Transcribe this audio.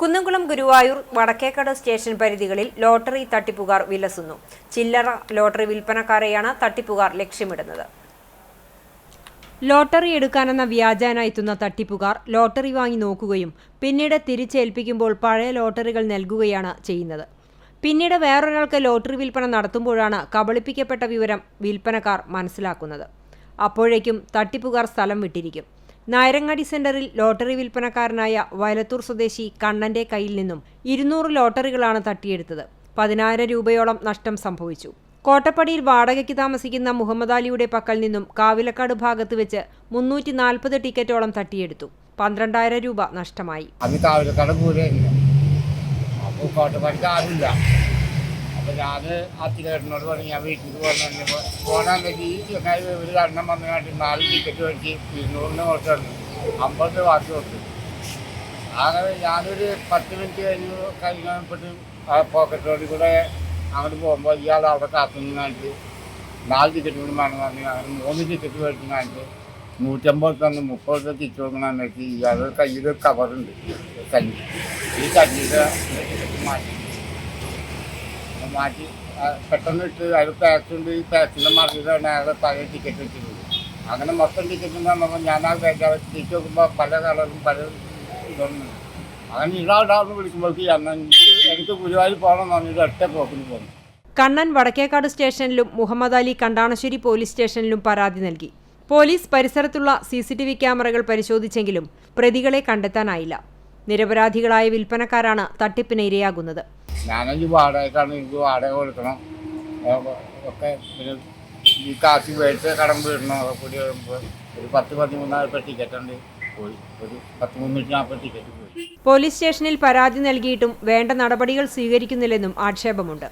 Kunnamkulam Guruvayur Vadakkekad station പരിധികളിൽ lottery തട്ടിപ്പുകാർ വിലസുന്നു. ചില്ലറ ലോട്ടറി വിൽപ്പനക്കാരെയാണ് തട്ടിപ്പുകാർ ലക്ഷ്യമിടുന്നത്. ലോട്ടറി എടുക്കാനെന്ന വ്യാജാന എത്തുന്ന തട്ടിപ്പുകാർ ലോട്ടറി വാങ്ങി നോക്കുകയും പിന്നീട് തിരിച്ചേൽപ്പിക്കുമ്പോൾ പഴയ ലോട്ടറികൾ നൽകുകയാണ് ചെയ്യുന്നത്. പിന്നീട് വേറൊരാൾക്ക് ലോട്ടറി വിൽപ്പന നടത്തുമ്പോഴാണ് കബളിപ്പിക്കപ്പെട്ട വിവരം വിൽപ്പനക്കാർ മനസ്സിലാക്കുന്നത്. അപ്പോഴേക്കും തട്ടിപ്പുകാർ സ്ഥലം വിട്ടിരിക്കും. നായരങ്ങാടി സെന്ററിൽ ലോട്ടറി വിൽപ്പനക്കാരനായ വയലത്തൂർ സ്വദേശി കണ്ണന്റെ കയ്യിൽ നിന്നും ഇരുന്നൂറ് ലോട്ടറികളാണ് തട്ടിയെടുത്തത്. പതിനായിരം രൂപയോളം നഷ്ടം സംഭവിച്ചു. കോട്ടപ്പടിയിൽ വാടകയ്ക്ക് താമസിക്കുന്ന മുഹമ്മദ് അലിയുടെ പക്കൽ നിന്നും കാവിലക്കാട് ഭാഗത്ത് വെച്ച് മുന്നൂറ്റി നാൽപ്പത് ടിക്കറ്റോളം തട്ടിയെടുത്തു. പന്ത്രണ്ടായിരം രൂപ നഷ്ടമായി. അപ്പോൾ ഞാൻ അത്തിലേട്ടനോട് പറഞ്ഞു ഞാൻ വീട്ടിൽ പോകുന്ന പോകാണെങ്കിൽ ഈ ചെങ്ങായി ഒരു എണ്ണം വന്നു കാട്ടി നാല് ടിക്കറ്റ് മേടിച്ച് ഇരുന്നൂറിന് കുറച്ച് തന്നു. അമ്പത് വാക്ക് കൊടുത്തു. അങ്ങനെ ഞാനൊരു പത്ത് മിനിറ്റ് കഴിഞ്ഞ് കഴിഞ്ഞപ്പോട്ട് ആ പോക്കറ്റ് റോഡിൽ കൂടെ അങ്ങോട്ട് പോകുമ്പോൾ ഇയാൾ അവിടെ കാത്തുനിന്ന് കാണിച്ച് നാല് ടിക്കറ്റ് കൂടി വേണം പറഞ്ഞു അങ്ങനെ മൂന്ന് ടിക്കറ്റ് മേടിച്ച് കാണിച്ച് നൂറ്റമ്പത് തന്ന്. മുപ്പത് തിരിച്ചു കൊടുക്കണമെന്ന് വെച്ച് ഇയാളുടെ കയ്യിൽ കവറുണ്ട് കല്ല് ഈ കല്ലിന്റെ മാറ്റി മാറ്റി പെട്ടെന്ന് ഇട്ട് അതിൽ പാക്കുണ്ട് ഈ പാക്കിന്റെ മറിയിലാണ് അയാളുടെ പഴയ ടിക്കറ്റ് വെച്ചിരുന്നത്. അങ്ങനെ മൊത്തം ടിക്കറ്റ് തന്നപ്പോൾ ഞാൻ ആ തിരിച്ചു നോക്കുമ്പോൾ പല കളറും പല ഇതൊന്നും അങ്ങനെ ഇടാടാന്ന് വിളിക്കുമ്പോഴേക്ക് അന്ന് എനിക്ക് എനിക്ക് ഗുരുവായൂർ പോകണം എന്ന് പറഞ്ഞിട്ട് ഒറ്റ പോക്കിന് പോകുന്നു കണ്ണൻ വടക്കേക്കാട് സ്റ്റേഷനിലും മുഹമ്മദ് അലി കണ്ടാണശ്ശേരി പോലീസ് സ്റ്റേഷനിലും പരാതി നൽകി. പോലീസ് പരിസരത്തുള്ള സി സി ടി വി ക്യാമറകൾ പരിശോധിച്ചെങ്കിലും പ്രതികളെ കണ്ടെത്താനായില്ല. നിരപരാധികളായ വിൽപ്പനക്കാരാണ് തട്ടിപ്പിന് ഇരയാകുന്നത്. ഞാനൊരു വാടകയ്ക്കാണ് എനിക്ക് വാടക കൊടുക്കണം. ഒക്കെ ഈ കാശ് മേടിച്ച് കടം വീടണം ഒക്കെ കൂടി വരുമ്പോൾ ഒരു പത്ത് പതിമൂന്നായിരം ടിക്കറ്റ് ഉണ്ട്. പോയി. ഒരു പത്ത് മുന്നൂറ്റി നാൽപ്പത് ടിക്കറ്റ് പോയി. പോലീസ് സ്റ്റേഷനിൽ പരാതി നൽകിയിട്ടും വേണ്ട നടപടികൾ സ്വീകരിക്കുന്നില്ലെന്നും ആക്ഷേപമുണ്ട്.